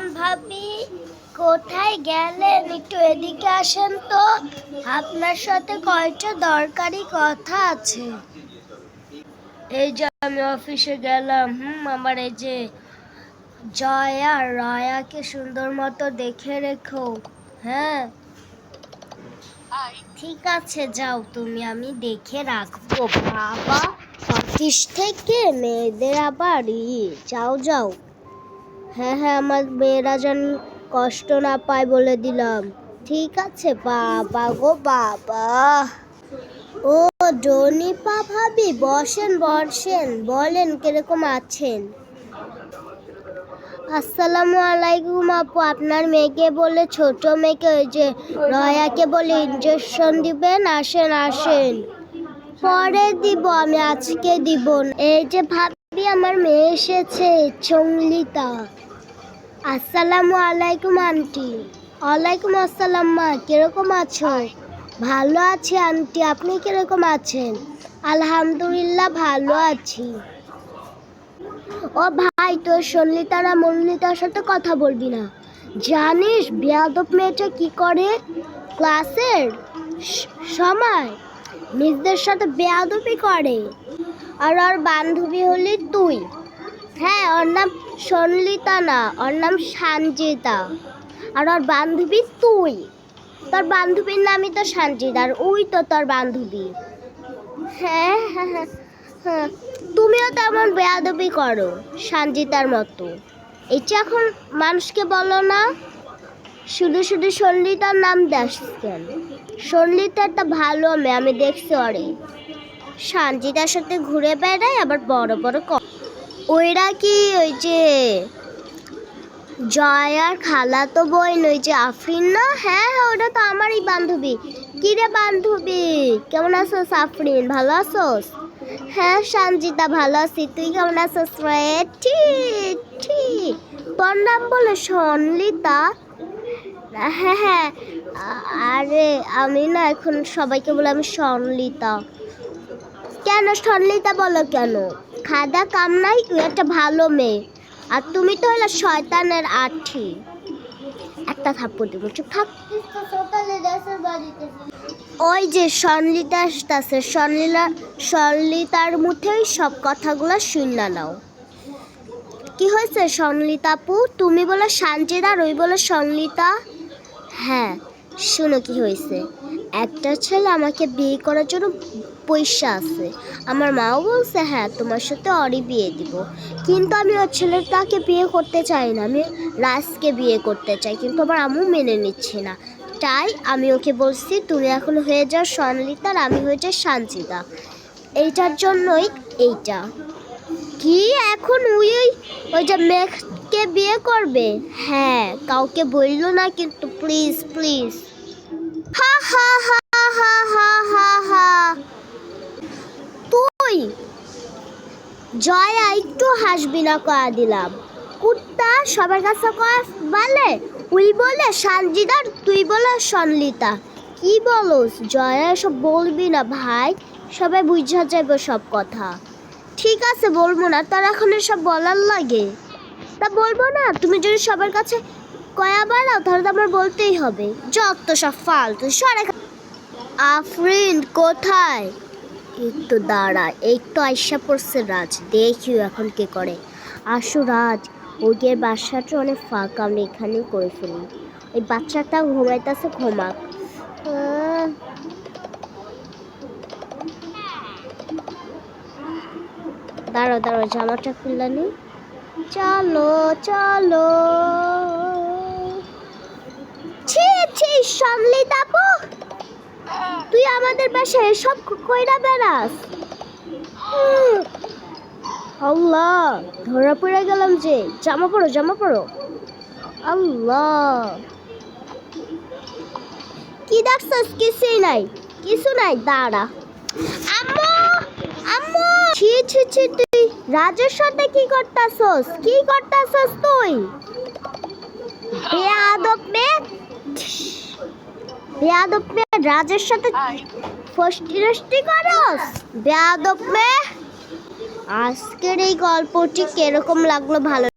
আসসালাম ভাবি, কোথায় গেলেন? একটু এদিকে আসেন তো। আপনার সাথে কয়টা দরকারি কথা আছে। এই যে আমি অফিসে গেলাম, হুম, আমার এই যে জয়া রয়াকে সুন্দর মতো দেখে রেখো হ্যাঁ? ঠিক আছে, যাও তুমি, আমি দেখে রাখব। বাবা, অফিস থেকে মেয়েদের আবার যাও যাও। হ্যাঁ হ্যাঁ আমার মেয়েরা যেন কষ্ট না পায় বলে দিলাম। ঠিক আছে, বাবা গো, বাবা। ও ডনিপা ভাবি, বসেন বসেন, বলেন কীরকম আছেন? আসসালামু আলাইকুম আপু, আপনার মেয়েকে বলে, ছোট মেয়েকে, ওই যে রয়াকে বলে ইঞ্জেকশন দিবেন, আসেন আসেন। পরে দিব, আমি আজকে দিব এই যে ভাবি, আমার মেয়ে এসেছে, চংলিতা। আসসালামু আলাইকুম, আন্টি। ওয়ালাইকুম আসসালাম, মা। কীরকম আছো? ভালো আছি, আন্টি। আপনি কীরকম আছেন? আলহামদুলিল্লাহ, ভালো আছি। ও ভাই, তোর সন্লিতা না মল্লিতার সাথে কথা বলবি না। জানিস, বেয়াদব মেয়েটা কি করে? ক্লাসের সময় নিজদের সাথে বেয়াদবি করে। আর ওর বান্ধবী হলি তুই। হ্যাঁ ওর নাম সন্লিতা না, ওর নাম সানজিতা আর ওর বান্ধবী তুই। তোর বান্ধবীর নামই তো সানজিদা, আর ওই তো তোর বান্ধবী। হ্যাঁ হ্যাঁ হ্যাঁ হ্যাঁ। তুমিও তেমন বেয়াদবি করো সানজিতার মতো। এটা এখন মানুষকে বলো না, শুধু শুধু সন্লিতার নাম দেশ কেন সন্লিতা একটা ভালো মেয়ে, আমি দেখছি অরে সানজিতার সাথে ঘুরে বেড়ায়, আবার বড় বড় ওইরা কি ওই যে জয়ার খালা তো বই ওই যে আফরিন না? হ্যাঁ হ্যাঁ ওটা তো আমারই বান্ধবী। কি রে বান্ধবী? কেমন আছোস আফরিন? ভালো আছোস? হ্যাঁ সঞ্জিতা, ভালো আছি। তুই কেমন আছোস রে? ঠিক ঠিক তোর নাম বলে সনলিতা? হ্যাঁ হ্যাঁ। আরে, আমি না এখন সবাইকে বলে আমি সনলিতা। কেন সনলিতা বলো কেন? খাদা কাম নাই তুই একটা ভালো মেয়ে। আর তুমি তো হলো শয়তানের আঠি। একটা থাপ্পড় দেবো, চুপ থাক। ওই যে সনলিতা আসতেছে, সনলিলা, সনলিতার মুঠেই সব কথাগুলো শুনলা নাও। কি হয়েছে সনলিতা আপু? তুমি বলো সানজিদা ওই বলো সনলিতা? হ্যাঁ। শোনো কি হয়েছে? একটা ছেলে আমাকে বিয়ে করার জন্য পয়সা আছে। আমার মাও বলছে হ্যাঁ তোমার সাথে অরি বিয়ে দিব। কিন্তু আমি ওর ছেলেটাকে বিয়ে করতে চাই না। আমি রাজকে বিয়ে করতে চাই, কিন্তু আমার আম্মু মেনে নিচ্ছে না। তাই আমি ওকে বলছি, তুমি এখন হয়ে যাও সনলিতা আর আমি হয়ে যাই সানজিদা। এইটার জন্যই এইটা। কি এখন ওই ওই যে মেঘকে বিয়ে করবে? হ্যাঁ কাউকে বলল না কিন্তু প্লিজ প্লিজ হা হা হা হা হা হা হা। তুই, জয়া, একটু হাসবি না কয়া দিলাম। কুত্তা, সবার কাছে কয়া বলে, উই বলে সানজিদার, তুই বলে সনলিতা। কি বলস, জয়া, এসব বলবি না ভাই? সবাই বুঝা যাবে সব কথা। ঠিক আছে, বলব না, তার এখন এসব বলার লাগে। তা বলব না? তুমি যদি সবার কাছে কয়া বাড়াও তাহলে তো আমার বলতেই হবে। যত সব ফালতু সরে আফরিন কোথায়? একটু দাঁড়া তো আইসা পড়ছে রাজ। দেখিও এখন কে করে। আসো রাজ ওদের বাসাটা অনেক ফাঁকা আমরা এখানেই করে ফেলি। ওই বাচ্চাটা ঘুমাইতেছে ঘুমাক আহ, দাঁড়াও জামাটা খুললা নি চলো চলো। ছি ছি সমলিত আপু তুই আমাদের বাসায় এসব কইরা বেড়াস। আল্লাহ, ধরা পড়ে গেলাম যে, জামা পড়ো জামা পড়ো আল্লাহ। কি দেখছস? কিছুই নাই, কিছু নাই, দাঁড়া। আম্মু আম্মু। ছি ছি ছি রাজের সাথে কি করতাছস? কি করতাছস তুই? বেয়াদব মেয়ে? বেয়াদব মেয়ে রাজের সাথে ফষ্টি করস? বেয়াদব মেয়ে? আজকের এই গল্পটি কীরকম লাগল ভালো